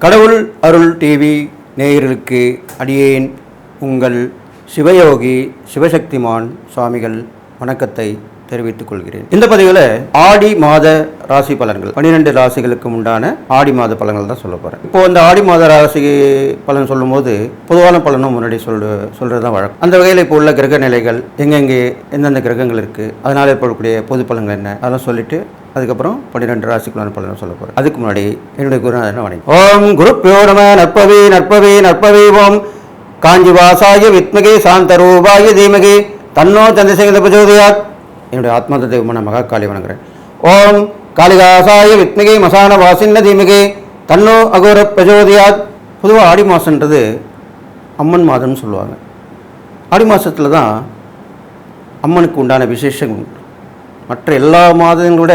கடவுள் அருள் டிவி நேயர்களுக்கு அடியேன் உங்கள் சிவயோகி சிவசக்திமான் சுவாமிகள் வணக்கத்தை தெரிவித்துக் கொள்கிறேன். இந்த பதிவில் ஆடி மாத ராசி பலன்கள் பன்னிரெண்டு ராசிகளுக்கு உண்டான ஆடி மாத பலன்கள் தான் சொல்ல போகிறேன் இப்போ இந்த ஆடி மாத ராசி பலன் சொல்லும்போது பொதுவான பலனும் முன்னாடி சொல் சொல்கிறது தான் வழக்கம். அந்த வகையில் இப்போ உள்ள கிரக நிலைகள் எங்கெங்கே எந்தெந்த கிரகங்கள் இருக்குது அதனால் ஏற்படக்கூடிய பொது பலன்கள் என்ன அதெல்லாம் சொல்லிட்டு அதுக்கப்புறம் பன்னிரெண்டு ராசிக்குள்ளான பலனும் சொல்ல போகிறேன் அதுக்கு முன்னாடி என்னுடைய குருநாதன் வணக்கம் ஓம் குரு பியோரம நற்பவி நற்பவி நற்பவி ஓம். காஞ்சி வாசாய சாந்த சாந்தரூபாய தீமகி. தன்னோ சந்திரசேகர பிரஜோதயாத் என்னுடைய ஆத்மாத தெய்வமான மகாகாளி வணங்குறேன். ஓம் காளிதாசாய வித்மகி மசான வாசின்ன தீமகி. தன்னோ அகோர பிரஜோதயாத் பொதுவாக ஆடி மாதன்றது அம்மன் மாதம்னு சொல்லுவாங்க. ஆடி மாதத்தில் தான் அம்மனுக்கு உண்டான விசேஷங்கள் உண்டு. மற்ற எல்லா மாதங்களோட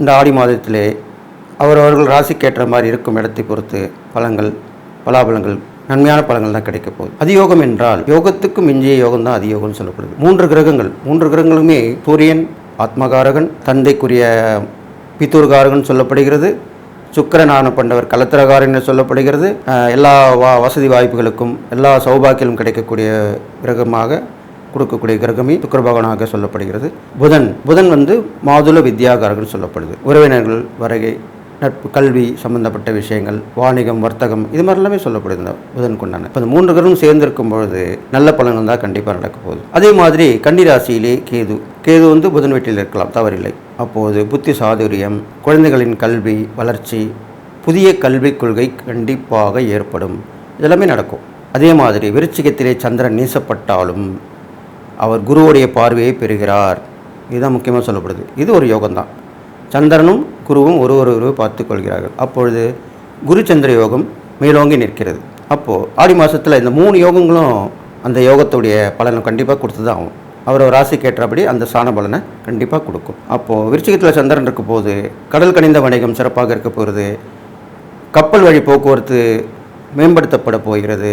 இந்த ஆடி மாதத்திலே அவரவர்கள் ராசிக்கேற்ற மாதிரி இருக்கும் இடத்தை பொறுத்து பழங்கள் பலாபலங்கள் நன்மையான பலங்கள் தான் கிடைக்க போகுது. அதியோகம் என்றால் யோகத்துக்கு மிஞ்சிய யோகம் தான் அதியோகம்னு சொல்லப்படுது. மூன்று கிரகங்கள். மூன்று கிரகங்களுமே சூரியன் ஆத்மகாரகன் தந்தைக்குரிய பித்தூர்காரகன் சொல்லப்படுகிறது சுக்கரநான பண்டவர் கலத்திரகாரன் சொல்லப்படுகிறது. எல்லா வா வசதி வாய்ப்புகளுக்கும் எல்லா சௌபாக்கியலும் கிடைக்கக்கூடிய கிரகமாக கொடுக்கக்கூடிய கிரகமே சுக்கர பகவானாக சொல்லப்படுகிறது. புதன் புதன் வந்து மாதுள வித்யாகாரகன் சொல்லப்படுது. உறவினர்கள் வருகை நட்பு கல்வி சம்பந்தப்பட்ட விஷயங்கள் வாணிகம் வர்த்தகம் இது மாதிரி எல்லாமே சொல்லப்படுது இந்த புதன் கொண்டான. இப்போ இந்த மூன்று கிரகம் சேர்ந்திருக்கும் பொழுது நல்ல பலன்கள் தான் கண்டிப்பாக நடக்க போகுது. அதே மாதிரி கன்னிராசியிலே கேது. கேது வந்து புதன் வீட்டில் இருக்கலாம் தவறில்லை. அப்போது புத்தி சாதுரியம் குழந்தைகளின் கல்வி வளர்ச்சி புதிய கல்விக் கொள்கை கண்டிப்பாக ஏற்படும். இதெல்லாமே நடக்கும். அதே மாதிரி விருச்சிகத்திலே சந்திரன் நீசப்பட்டாலும் அவர் குருவுடைய பார்வையை பெறுகிறார். இதுதான் முக்கியமாக சொல்லப்படுது. இது ஒரு யோகம்தான். சந்திரனும் குருவும் ஒரு ஒரு பார்த்து கொள்கிறார்கள். அப்பொழுது குரு சந்திர யோகம் மேலோங்கி நிற்கிறது. அப்போது ஆடி மாதத்தில் இந்த மூணு யோகங்களும் அந்த யோகத்துடைய பலனை கண்டிப்பாக கொடுத்து தான் ஆகும். அவர் ராசிக்கு ஏற்றபடி அந்த சாண பலனை கண்டிப்பாக கொடுக்கும். அப்போது விருச்சிகத்தில் சந்திரன் இருக்க போது கடல் கனிந்த வணிகம் சிறப்பாக இருக்க போகிறது. கப்பல் வழி போக்குவரத்து மேம்படுத்தப்பட போகிறது.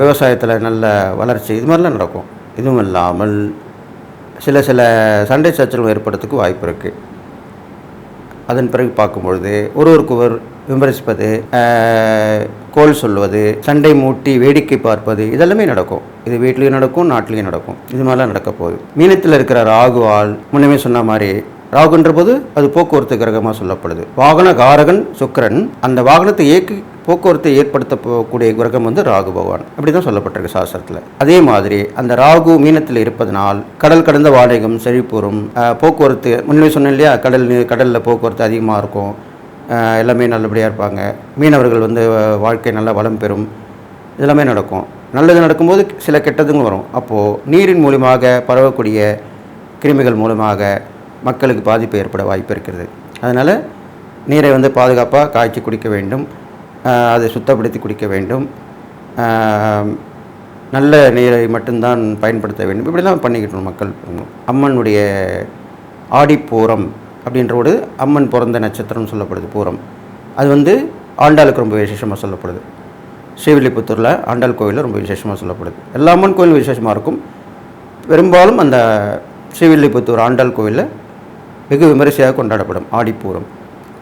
விவசாயத்தில் நல்ல வளர்ச்சி இது மாதிரிலாம் நடக்கும். இதுவும் இல்லாமல் சில சில சண்டை சச்சரவு ஏற்படுறதுக்கு வாய்ப்பு இருக்குது அதன் பிறகு பார்க்கும்பொழுது ஒருவருக்கொருவர் விமர்சிப்பது கோல் சொல்வது சண்டை மூட்டி வேடிக்கை பார்ப்பது இதெல்லாமே நடக்கும். இது வீட்லேயும் நடக்கும் நாட்டிலையும் நடக்கும். இது மாதிரிலாம் நடக்க போகுது. மீனத்தில் இருக்கிற ராகுவால் முன்னமே சொன்ன மாதிரி ராகுன்ற போது அது போக்குவரத்து கிரகமாக சொல்லப்படுது. வாகன காரகன் சுக்கரன் அந்த வாகனத்தை இயக்கி போக்குவரத்தை ஏற்படுத்த போகக்கூடிய கிரகம் வந்து ராகு பகவான். அப்படி தான் சொல்லப்பட்டிருக்கு சாஸ்திரத்தில். அதே மாதிரி அந்த ராகு மீனத்தில் இருப்பதனால் கடல் கடந்த வாடகம் செழிப்புறும். போக்குவரத்து முன்னே சொன்னேன் இல்லையா கடல் கடலில் போக்குவரத்து அதிகமாக இருக்கும். எல்லாமே நல்லபடியாக இருப்பாங்க. மீனவர்கள் வந்து வாழ்க்கை நல்லா வளம் பெறும். இதெல்லாமே நடக்கும். நல்லது நடக்கும்போது சில கெட்டதுங்களும் வரும். அப்போது நீரின் மூலியமாக பரவக்கூடிய கிருமிகள் மூலமாக மக்களுக்கு பாதிப்பு ஏற்பட வாய்ப்பு இருக்கிறது. அதனால் நீரை வந்து பாதுகாப்பாக காய்ச்சி குடிக்க வேண்டும். அதை சுத்தப்படுத்தி குடிக்க வேண்டும். நல்ல நீரை மட்டும்தான் பயன்படுத்த வேண்டும். இப்படிலாம் பண்ணிக்கிட்டோம் மக்கள். அம்மனுடைய ஆடிப்பூரம் அப்படின்ற ஒரு அம்மன் பிறந்த நட்சத்திரம் சொல்லப்படுது பூரம். அது வந்து ஆண்டாளுக்கு ரொம்ப விசேஷமாக சொல்லப்படுது. ஸ்ரீவில்லிபுத்தூரில் ஆண்டாள் கோயிலில் ரொம்ப விசேஷமாக சொல்லப்படுது. எல்லா அம்மன் கோயிலும் விசேஷமாக இருக்கும். பெரும்பாலும் அந்த ஸ்ரீவில்லிபுத்தூர் ஆண்டாள் கோயிலில் வெகு விமரிசையாக கொண்டாடப்படும் ஆடிப்பூரம்.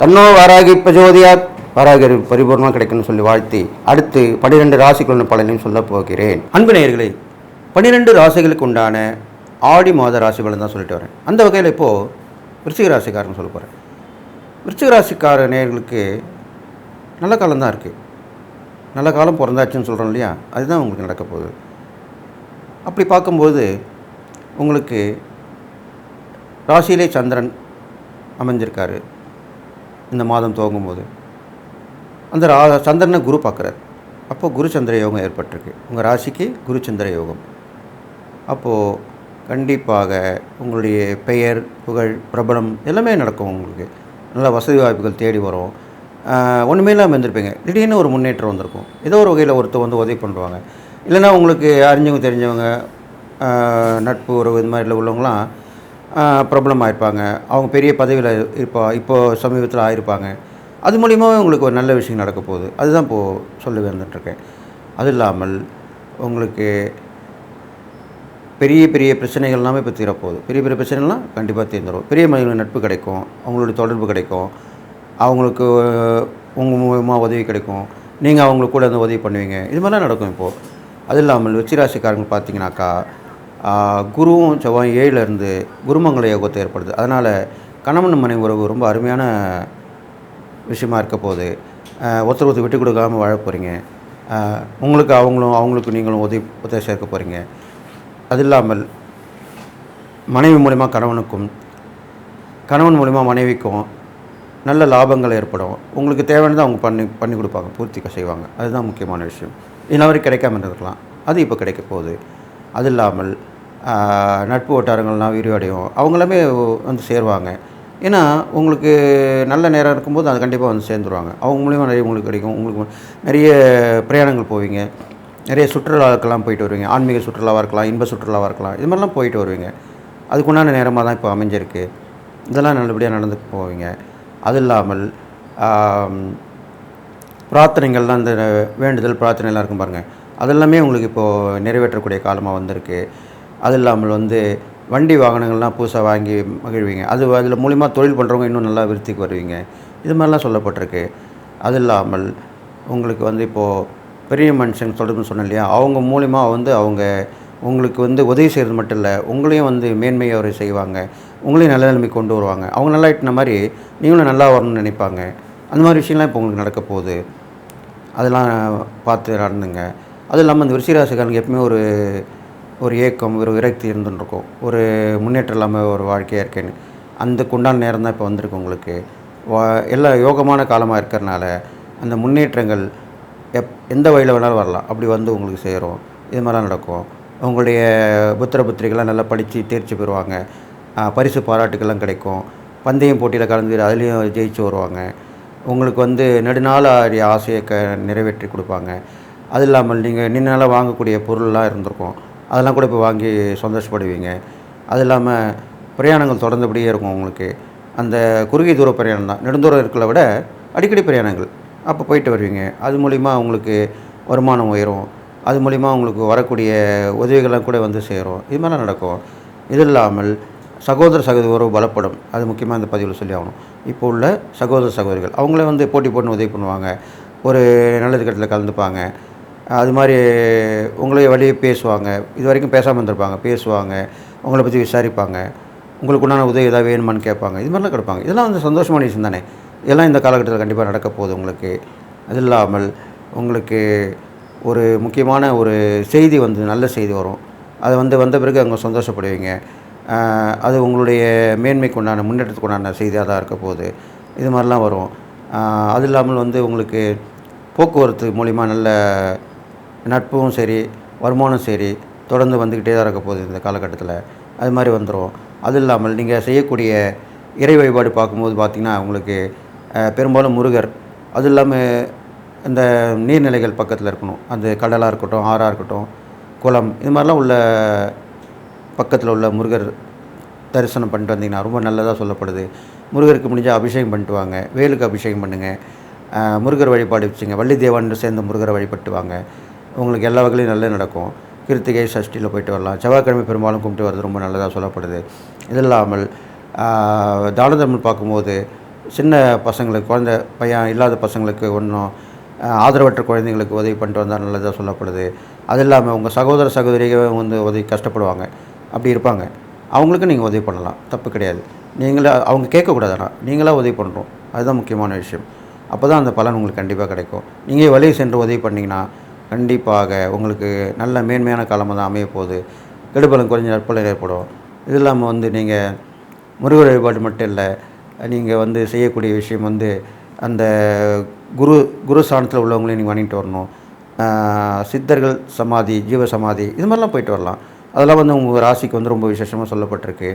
தன்னோ வாராகி பிரஜோதியாத் வாராகி பரிபூர்ணமாக கிடைக்கும்னு சொல்லி வாழ்த்தி அடுத்து பன்னிரெண்டு ராசிக்குள்ள பலனையும் சொல்லப் போகிறேன். அன்பு நேயர்களே பன்னிரெண்டு ராசிகளுக்கு உண்டான ஆடி மாத ராசி பலன் தான் சொல்லிட்டு வரேன். அந்த வகையில் இப்போது விருச்சிக ராசிக்காரன் சொல்ல போகிறேன் விருச்சிக ராசிக்கார நேயர்களுக்கு நல்ல காலம் தான் இருக்குது நல்ல காலம் பிறந்தாச்சுன்னு சொல்கிறோம் இல்லையா? அதுதான் உங்களுக்கு நடக்க போகுது. அப்படி பார்க்கும்போது உங்களுக்கு ராசியிலே சந்திரன் அமைஞ்சிருக்காரு. இந்த மாதம் துவங்கும்போது. அந்த ரா சந்திரனை குரு பார்க்குறாரு. அப்போது குரு சந்திர யோகம் ஏற்பட்டிருக்கு. உங்கள் ராசிக்கு குரு சந்திர யோகம். அப்போது கண்டிப்பாக உங்களுடைய பெயர் புகழ் பிரபலம் எல்லாமே நடக்கும் உங்களுக்கு. நல்ல வசதி வாய்ப்புகள் தேடி வரும். ஒன்றுமே இல்லாமல் இருந்திருப்பீங்க. திடீர்னு ஒரு முன்னேற்றம் வந்திருக்கும். ஏதோ ஒரு வகையில் ஒருத்தர் வந்து உதவி பண்ணுவாங்க இல்லைன்னா உங்களுக்கு அறிஞ்சவங்க தெரிஞ்சவங்க நட்பு உறவு இது மாதிரில உள்ளவங்களாம் பிரபலம் இருப்பாங்க அவங்க பெரிய பதவியில் இருப்பா இப்போது சமீபத்தில் ஆயிருப்பாங்க. அது மூலியமாகவே உங்களுக்கு ஒரு நல்ல விஷயம் நடக்க போகுது. அதுதான் இப்போது சொல்லி வந்துட்டுருக்கேன். அது இல்லாமல் உங்களுக்கு பெரிய பெரிய பிரச்சனைகள் எல்லாமே இப்போ தீரப்போகுது. பெரிய பெரிய பிரச்சனைலாம் கண்டிப்பாக தீர்ந்துடும் பெரிய மனிதர்கள் நட்பு கிடைக்கும். அவங்களுடைய தொடர்பு கிடைக்கும். அவங்களுக்கு உங்கள் மூலமாக உதவி கிடைக்கும். நீங்கள் அவங்களுக்கு கூட வந்து உதவி பண்ணுவீங்க. இது மாதிரிலாம் நடக்கும் இப்போது அது இல்லாமல் விச்சிராசிக்காரங்க பார்த்தீங்கன்னாக்கா குருவும் செவ்வாய் ஏழிலிருந்து குருமங்கள யோகத்தை ஏற்படுது. அதனால் கணவன் மனைவி உறவு ரொம்ப அருமையான விஷயமா இருக்க போகுது. ஒருத்தர் ஒருத்தர் விட்டு கொடுக்காம வாழ போகிறீங்க உங்களுக்கு அவங்களும் அவங்களுக்கு நீங்களும் உதவி உதவி சேர்க்க போகிறீங்க அது இல்லாமல் மனைவி மூலிமா கணவனுக்கும் கணவன் மூலிமா மனைவிக்கும் நல்ல லாபங்கள் ஏற்படும். உங்களுக்கு தேவையானதை அவங்க பண்ணி பண்ணி கொடுப்பாங்க. பூர்த்தி செய்வாங்க. அதுதான் முக்கியமான விஷயம். இன்ன வரைக்கும் கிடைக்காம இருந்திருக்கலாம். அது இப்போ கிடைக்க போகுது. அது இல்லாமல் நட்பு வட்டாரங்கள்லாம் விரிவடையும். அவங்களுமே வந்து சேருவாங்க. ஏன்னா உங்களுக்கு நல்ல நேரம் இருக்கும்போது அது கண்டிப்பாக வந்து சேர்ந்துருவாங்க. அவங்க மூலிமா நிறைய உங்களுக்கு கிடைக்கும். உங்களுக்கு நிறைய பிரயாணங்கள் போவீங்க. நிறைய சுற்றுலாவுக்கெல்லாம் போயிட்டு வருவீங்க. ஆன்மீக சுற்றுலாவாக இருக்கலாம் இன்ப சுற்றுலாவாக இருக்கலாம். இது மாதிரிலாம் போயிட்டு வருவீங்க. அதுக்குண்டான நேரமாக தான் இப்போ அமைஞ்சிருக்கு. இதெல்லாம் நல்லபடியாக நடந்து போவீங்க. அது இல்லாமல் பிரார்த்தனைகள்லாம் இந்த வேண்டுதல் பிரார்த்தனைலாம் இருக்கும் பாருங்கள் அதெல்லாமே உங்களுக்கு இப்போது நிறைவேற்றக்கூடிய காலமாக வந்திருக்கு. அது இல்லாமல் வந்து வண்டி வாகனங்கள்லாம் புதுசாக வாங்கி மகிழ்வீங்க. அது அதில் மூலிமா தொழில் பண்ணுறவங்க இன்னும் நல்லா விருத்திக்கு வருவீங்க. இது மாதிரிலாம் சொல்லப்பட்டிருக்கு. அது இல்லாமல் உங்களுக்கு வந்து இப்போது பெரிய மனுஷன் சொல்கிறதுன்னு சொன்னேன் இல்லையா? அவங்க மூலிமா வந்து அவங்க உங்களுக்கு வந்து உதவி செய்கிறது மட்டும் இல்லை உங்களையும் வந்து மேன்மையாக அவரை செய்வாங்க. உங்களையும் நல்ல நிலைமை கொண்டு வருவாங்க. அவங்க நல்லா இட்டின மாதிரி நீங்களும் நல்லா வரணும்னு நினைப்பாங்க. அந்த மாதிரி விஷயம்லாம் இப்போ உங்களுக்கு நடக்க போகுது. அதெல்லாம் பார்த்து நடந்துங்க. அதுவும் இல்லாமல் இந்த விருச்சிகராசிக்காரனுக்கு எப்பவுமே ஒரு ஒரு ஏக்கம் ஒரு விரக்தி இருந்துருக்கும் ஒரு முன்னேற்றம் இல்லாமல் ஒரு வாழ்க்கையாக இருக்கேன்னு. அதுக்கு உண்டான நேரம் தான் இப்போ வந்திருக்கு உங்களுக்கு. வா எல்லா யோகமான காலமாக இருக்கிறனால அந்த முன்னேற்றங்கள் எப் எந்த வழியில் வேணாலும் வரலாம். அப்படி வந்து உங்களுக்கு சேரும். இது மாதிரிலாம் நடக்கும். உங்களுடைய புத்திர புத்திரிகள்லாம் நல்லா படித்து தேர்ச்சி பெறுவாங்க. பரிசு பாராட்டுக்கள்லாம் கிடைக்கும். பந்தயம் போட்டியில் கலந்து அதுலேயும் ஜெயிச்சு வருவாங்க. உங்களுக்கு வந்து நெடுநாள் ஆசையை க நிறைவேற்றி கொடுப்பாங்க. அது இல்லாமல் நீங்கள் நீண்ட வாங்கக்கூடிய பொருள்லாம் இருந்திருக்கும். அதெல்லாம் கூட இப்போ வாங்கி சந்தோஷப்படுவீங்க. அது இல்லாமல் பிரயாணங்கள் தொடர்ந்தபடியே இருக்கும் உங்களுக்கு. அந்த குறுகிய தூர பிரயாணம் தான். நெடுந்தூரம் இருக்கிறத விட அடிக்கடி பிரயாணங்கள். அப்போ போயிட்டு வருவீங்க. அது மூலிமா உங்களுக்கு வருமானம் உயரும். அது மூலிமா உங்களுக்கு வரக்கூடிய உதவிகள்லாம் கூட வந்து சேரும். இது மாதிரிலாம் நடக்கும். இது இல்லாமல் சகோதர சகோதரி உறவு பலப்படும். அது முக்கியமாக இந்த பதிவில் சொல்லி ஆகணும். இப்போ உள்ள சகோதர சகோதரிகள் அவங்களே வந்து போட்டி போட்டு உதவி பண்ணுவாங்க. ஒரு நல்லது கட்டத்தில் கலந்துப்பாங்க. அது மாதிரி உங்களை வழியே பேசுவாங்க. இது வரைக்கும் பேசாமல் இருந்திருப்பாங்க. பேசுவாங்க. உங்களை பற்றி விசாரிப்பாங்க. உங்களுக்கு உண்டான உதவி ஏதாவது வேணுமான்னு கேட்பாங்க. இது மாதிரிலாம் கிடப்பாங்க. இதெல்லாம் வந்து சந்தோஷமான விஷயம் தானே. இதெல்லாம் இந்த காலகட்டத்தில் கண்டிப்பாக நடக்க போகுது உங்களுக்கு. அது இல்லாமல் உங்களுக்கு ஒரு முக்கியமான ஒரு செய்தி வந்து நல்ல செய்தி வரும். அது வந்து வந்த பிறகு அவங்க சந்தோஷப்படுவீங்க. அது உங்களுடைய மேன்மைக்கு உண்டான முன்னேற்றத்துக்கு உண்டான செய்தியாக தான் இருக்க போகுது. இது மாதிரிலாம் வரும். அது இல்லாமல் வந்து உங்களுக்கு போக்குவரத்து மூலிமா நல்ல நட்பும் சரி வருமானம் சரி தொடர்ந்து வந்துக்கிட்டே தான் இருக்க போகுது இந்த காலகட்டத்தில். அது மாதிரி வந்துடும் அது இல்லாமல் நீங்கள் செய்யக்கூடிய இறை வழிபாடு பார்க்கும்போது பார்த்திங்கன்னா உங்களுக்கு பெரும்பாலும் முருகர் அது இல்லாமல் இந்த நீர்நிலைகள் பக்கத்தில் இருக்கணும். அந்த கடலாக இருக்கட்டும் ஆறாக இருக்கட்டும் குளம் இது மாதிரிலாம் உள்ள பக்கத்தில் உள்ள முருகர் தரிசனம் பண்ணிட்டு வந்தீங்கன்னா ரொம்ப நல்லதாக சொல்லப்படுது. முருகருக்கு முடிஞ்சால் அபிஷேகம் பண்ணிட்டு வாங்க. வேலுக்கு அபிஷேகம் பண்ணுங்கள் முருகர் வழிபாடு வச்சுங்க. வள்ளி தேவான்னு சேர்ந்த முருகரை வழிபட்டு வாங்க. உங்களுக்கு எல்லா வகையிலும் நல்லது நடக்கும். கிருத்திகை சஷ்டியில் போயிட்டு வரலாம். செவ்வாய்க்கிழமை பெரும்பாலும் கும்பிட்டு வர்றது ரொம்ப நல்லதாக சொல்லப்படுது. இது இல்லாமல் தான தர்மம் பார்க்கும்போது சின்ன பசங்களுக்கு குழந்தை பையன் இல்லாத பசங்களுக்கு ஒன்றும் ஆதரவற்ற குழந்தைங்களுக்கு உதவி பண்ணிட்டு வந்தால் நல்லதாக சொல்லப்படுது. அது இல்லாமல் உங்கள் சகோதர சகோதரிகள் வந்து உதவி கஷ்டப்படுவாங்க. அப்படி இருப்பாங்க. அவங்களுக்கு நீங்கள் உதவி பண்ணலாம். தப்பு கிடையாது. நீங்களே அவங்க கேட்கக்கூடாது ஆனால் நீங்களாக உதவி பண்ணுறோம் அதுதான் முக்கியமான விஷயம். அப்போ தான் அந்த பலன் உங்களுக்கு கண்டிப்பாக கிடைக்கும். நீங்கள் வழியை சென்று உதவி பண்ணிங்கன்னா கண்டிப்பாக உங்களுக்கு நல்ல மேன்மையான காலமாக தான் அமைய போகுது கெடுபலம் குறைஞ்ச நற்பலன் ஏற்படும். இது இல்லாமல் வந்து நீங்கள் முருகர் வழிபாடு மட்டும் இல்லை நீங்கள் வந்து செய்யக்கூடிய விஷயம் வந்து அந்த குரு குரு ஸ்தானத்தில் உள்ளவங்களையும் நீங்கள் வாங்கிட்டு வரணும். சித்தர்கள் சமாதி ஜீவ சமாதி இது மாதிரிலாம் போயிட்டு வரலாம். அதெல்லாம் வந்து உங்கள் ராசிக்கு வந்து ரொம்ப விசேஷமாக சொல்லப்பட்டிருக்கு.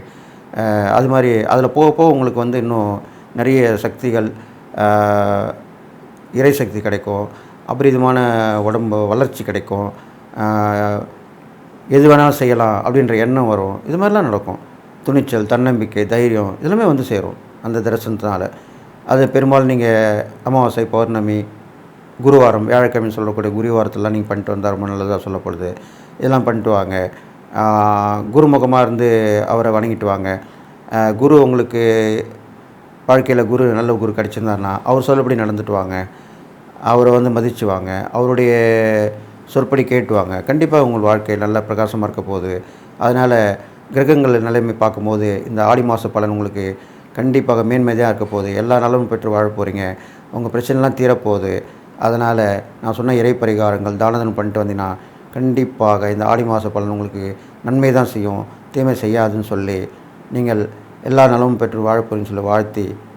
அது மாதிரி அதில் போக போக உங்களுக்கு வந்து இன்னும் நிறைய சக்திகள் இறை சக்தி கிடைக்கும். அபரிதமான உடம்பு வளர்ச்சி கிடைக்கும். எது வேணாலும் செய்யலாம் அப்படின்ற எண்ணம் வரும். இது மாதிரிலாம் நடக்கும். துணிச்சல் தன்னம்பிக்கை தைரியம் இதெல்லாமே வந்து சேரும் அந்த தரிசனத்தினால். அது பெரும்பாலும் நீங்கள் அமாவாசை பௌர்ணமி குருவாரம் வியாழக்கிழமை சொல்லக்கூடிய குருவாரத்தெல்லாம் நீங்கள் பண்ணிட்டு வந்தால் ரொம்ப நல்லதாக சொல்லப்படுது. இதெல்லாம் பண்ணிட்டு வாங்க. குருமுகமாக இருந்து அவரை வணங்கிட்டு வாங்க. குரு உங்களுக்கு வாழ்க்கையில் குரு நல்ல குரு கிடச்சிருந்தாருன்னா அவர் சொல்லபடி நடந்துட்டு வாங்க. அவரை வந்து மதிச்சுவாங்க. அவருடைய சொற்படி கேட்டுவாங்க. கண்டிப்பாக உங்கள் வாழ்க்கை நல்ல பிரகாசமாக இருக்க போகுது. அதனால் கிரகங்கள் நிலைமை பார்க்கும்போது இந்த ஆடி மாத பலன் உங்களுக்கு கண்டிப்பாக மேன்மையாக இருக்க போகுது. எல்லா நலமும் பெற்று வாழ போகிறீங்க உங்கள் பிரச்சனைலாம் தீரப்போகுது. அதனால் நான் சொன்ன இறை பரிகாரங்கள் தானதனம் பண்ணிட்டு வந்தீங்கன்னா கண்டிப்பாக இந்த ஆடி மாத பலன் உங்களுக்கு நன்மை தான் செய்யும். தீமை செய்யாதுன்னு சொல்லி நீங்கள் எல்லா நலமும் பெற்று வாழ போகிறீங்கன்னு சொல்லி வாழ்த்தி